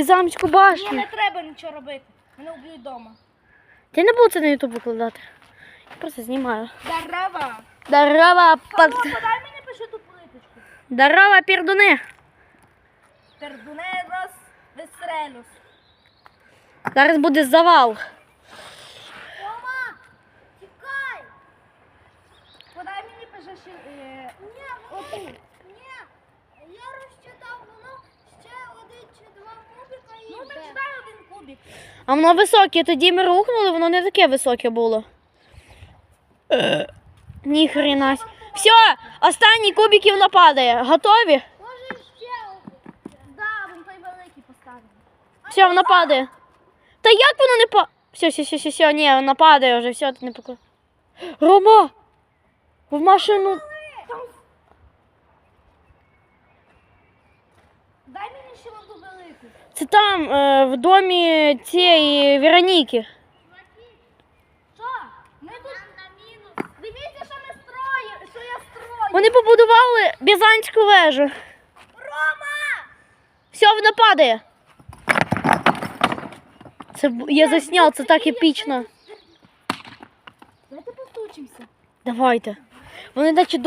Бізамську Мені башню. не треба нічого робити. Мене вб'ють вдома. Ти не буду це на ютуб викладати. Я просто знімаю. Дарава. Здорова, пак... Алло, подай мені пишу ту плиточку. Здорова, пердуни. Пердунерос вестрелюс. Зараз буде завал. Тома, тікай. Подай мені пише ще... Е... Ні, оту. Ні, кубик. А воно високе, тоді ми рухнули, воно не таке високе було. Ні хрена. Все, останній кубик воно падає. Готові? Може ще. Да, вон той великий поставимо. Все, воно падає. Та як воно не па. Все, все, все, все, все, ні, воно падає вже, все, ти не пока. Рома! В машину. Дай мені ще одну велику. Це там, е, в домі цієї Вероніки. Що? Ми тут на мінус. Дивіться, що ми строїмо, що я строю. Вони побудували Бізанську вежу. Рома! Все, воно падає. Це б- я засняв, це так епічно. Давайте постучимося. Давайте. Вони наче